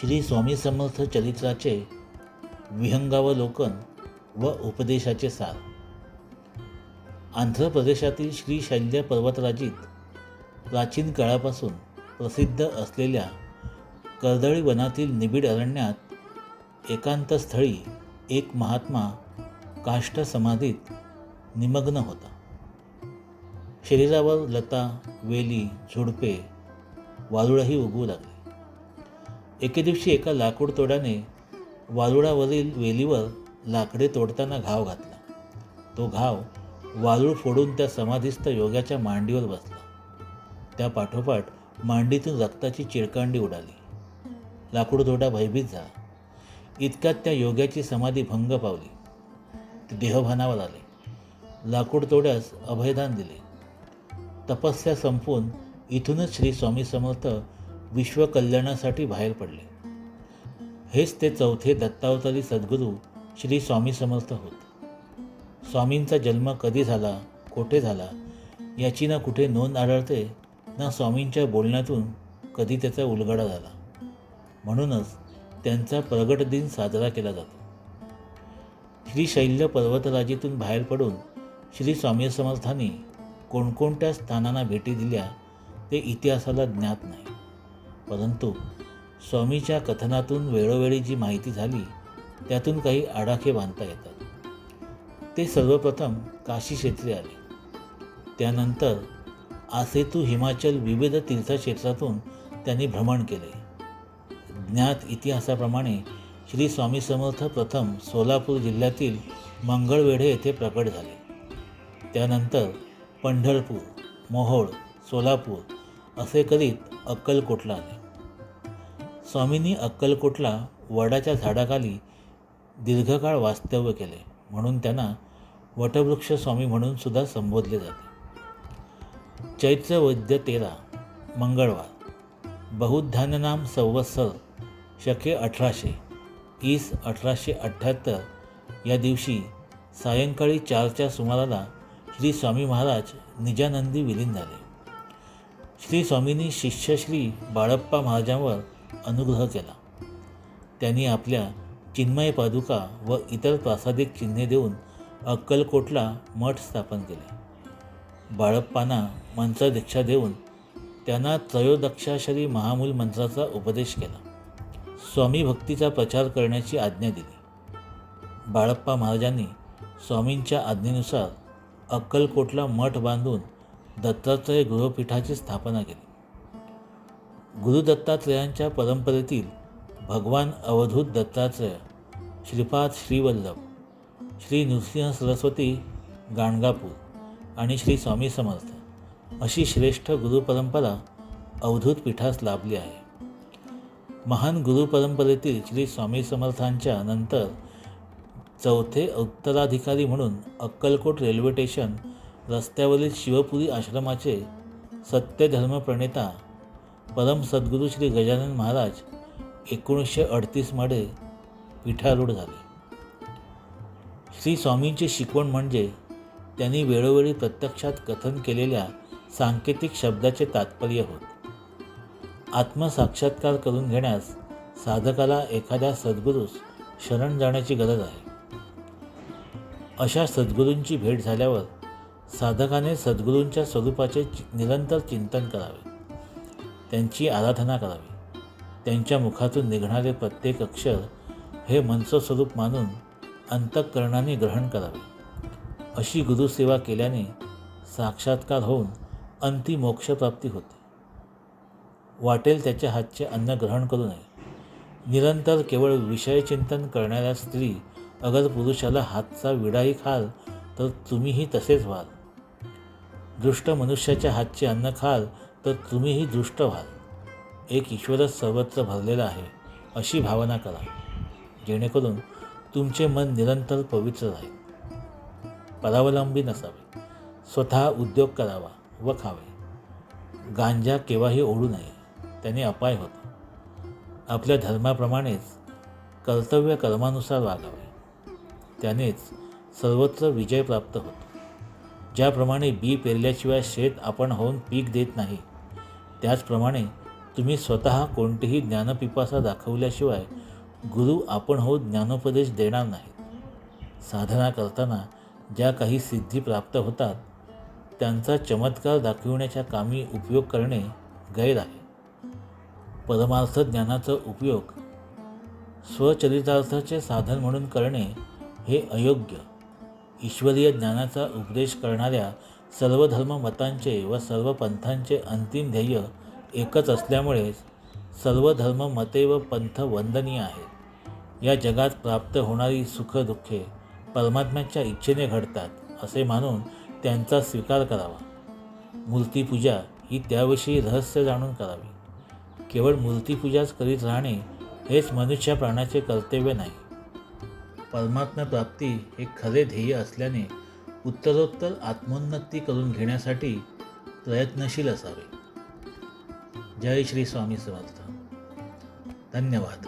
श्री स्वामी समर्थ चरित्राचे विहंगावलोकन व उपदेशाचे सार. आंध्र प्रदेशातील श्री शैल्य पर्वतराजीत प्राचीन काळापासून प्रसिद्ध असलेल्या कर्दळी वनातील निबिड अरण्यात एकांतस्थळी एक महात्मा काष्ठ समाधीत निमग्न होता. शरीरावर लता वेली झुडपे वारुळही उगवू लागले. एके दिवशी एका लाकूड तोड्याने वारुळावरील वेलीवर लाकडे तोडताना घाव घातला. तो घाव वारूळ फोडून त्या समाधीस्थ योग्याच्या मांडीवर बसला. त्या पाठोपाठ मांडीतून रक्ताची चिळकांडी उडाली. लाकूड तोडा भयभीत झाला. इतक्यात त्या योग्याची समाधी भंग पावली. ते देहभानावर आले. लाकूड तोड्यास अभयदान दिले. तपस्या संपून इथूनच श्री स्वामी समर्थ विश्वकल्याणासाठी बाहेर पडले. हेच ते चौथे दत्तावतारी सद्गुरू श्री स्वामी समर्थ होत. स्वामींचा जन्म कधी झाला कोठे झाला याची ना कुठे नोंद आढळते ना स्वामींच्या बोलण्यातून कधी त्याचा उलगडा झाला. म्हणूनच त्यांचा प्रगट दिन साजरा केला जातो. श्री शैल्य पर्वतराजीतून बाहेर पडून श्री स्वामी समर्थांनी कोणकोणत्या स्थानांना भेटी दिल्या ते इतिहासाला ज्ञात नाही. परंतु स्वामीच्या कथनातून वेळोवेळी जी माहिती झाली त्यातून काही आडाखे बांधता येतात. ते सर्वप्रथम काशी क्षेत्री आले. त्यानंतर आसेतू हिमाचल विविध तीर्थक्षेत्रातून त्यांनी भ्रमण केले. ज्ञात इतिहासाप्रमाणे श्री स्वामी समर्थ प्रथम सोलापूर जिल्ह्यातील मंगळवेढे येथे प्रकट झाले. त्यानंतर पंढरपूर मोहोळ सोलापूर असे करीत अक्कलकोटला आले. स्वामींनी अक्कलकोटला वडाच्या झाडाखाली दीर्घकाळ वास्तव्य केले म्हणून त्यांना वटवृक्ष स्वामी म्हणून सुद्धा संबोधले जाते. चैत्र वैद्य तेरा मंगळवार बहुधान्यनाम संवत्सर शके अठराशे ईस अठराशे अठ्ठ्याहत्तर या दिवशी सायंकाळी चारच्या सुमाराला श्री स्वामी महाराज निजानंदी विलीन झाले. श्री स्वामींनी शिष्य श्री बाळप्पा महाराजांवर अनुग्रह केला. त्यांनी आपल्या चिन्मय पादुका व इतर प्रासादिक चिन्हे देऊन अक्कलकोटला मठ स्थापन केले. बाळप्पांना मंत्रदीक्षा देऊन त्यांना त्रयोदक्षाशरी महामूल मंत्राचा उपदेश केला. स्वामी भक्तीचा प्रचार करण्याची आज्ञा दिली. बाळप्पा महाराजांनी स्वामींच्या आज्ञेनुसार अक्कलकोटला मठ बांधून दत्तात्रय गृहपीठाची स्थापना केली. गुरुदत्तात्रयांच्या परंपरेतील भगवान अवधूत दत्तात्रय श्रीपाद श्रीवल्लभ श्री नृसिंह सरस्वती गाणगापूर आणि श्री स्वामी समर्थ अशी श्रेष्ठ गुरुपरंपरा अवधूत पीठास लाभली आहे. महान गुरुपरंपरेतील श्री स्वामी समर्थांच्या नंतर चौथे उत्तराधिकारी म्हणून अक्कलकोट रेल्वे स्टेशन रस्त्यावरील शिवपुरी आश्रमाचे सत्यधर्मप्रणेता परम सद्गुरू श्री गजानन महाराज एकोणीसशे अडतीसमध्ये पिठारूढ झाले. श्री स्वामींची शिकवण म्हणजे त्यांनी वेळोवेळी प्रत्यक्षात कथन केलेल्या सांकेतिक शब्दाचे तात्पर्य होत. आत्मसाक्षात्कार करून घेण्यास साधकाला एखाद्या सद्गुरूस शरण जाण्याची गरज आहे. अशा सद्गुरूंची भेट झाल्यावर साधकाने सद्गुरूंच्या स्वरूपाचे चि- निरंतर चिंतन करावे. त्यांची आराधना करावी. त्यांच्या मुखातून निघणारे प्रत्येक अक्षर हे स्वरूप मानून अंतःकरणाने ग्रहण करावे. अशी गुरुसेवा केल्याने साक्षात्कार होऊन अंती मोक्षप्राप्ती होते. वाटेल त्याच्या हातचे अन्न ग्रहण करू नये. निरंतर केवळ विषयचिंतन करणाऱ्या स्त्री अगर पुरुषाला हातचा विडाही खाल तर तुम्हीही तसेच व्हाल. दृष्ट मनुष्याच्या हातचे अन्न खाल तर तुम्हीही दृष्ट व्हाल. एक ईश्वरच सर्वत्र भरलेला आहे अशी भावना करा. जेणेकरून तुमचे मन निरंतर पवित्र राहील. परावलंबी नसावे. स्वतः उद्योग करावा व खावे. गांजा केव्हाही ओढू नये त्याने अपाय होतो. आपल्या धर्माप्रमाणेच कर्तव्य कर्मानुसार वागावे. त्यानेच सर्वत्र विजय प्राप्त होतो. ज्याप्रमाणे बी पेरल्याशिवाय शेत आपण होऊन पीक देत नाही त्याचप्रमाणे तुम्ही स्वतः कोणतीही ज्ञानपिपासा दाखवल्याशिवाय गुरु आपण हो ज्ञानोपदेश देणार नाहीत साधना करताना ज्या काही सिद्धी प्राप्त होतात त्यांचा चमत्कार दाखविण्याच्या कामी उपयोग करणे गैर आहे. परमार्थ ज्ञानाचा उपयोग स्वचरितार्थाचे साधन म्हणून करणे हे अयोग्य. ईश्वरीय ज्ञानाचा उपदेश करणाऱ्या सर्व धर्म मतांचे व सर्व पंथांचे अंतिम ध्येय एकच असल्यामुळेच सर्व धर्म मते व पंथ वंदनीय आहेत. या जगात प्राप्त होणारी सुखदुःखे परमात्म्याच्या इच्छेने घडतात असे मानून त्यांचा स्वीकार करावा. मूर्तीपूजा ही त्याविषयी रहस्य जाणून करावी. केवळ मूर्तीपूजाच करीत राहणे हेच मनुष्य प्राण्याचे कर्तव्य नाही. परमात्मा प्राप्ती हे खरे ध्येय असल्याने उत्तरोत्तर आत्मोन्नती करून घेण्यासाठी प्रयत्नशील असावे. जय श्री स्वामी समर्थ. धन्यवाद.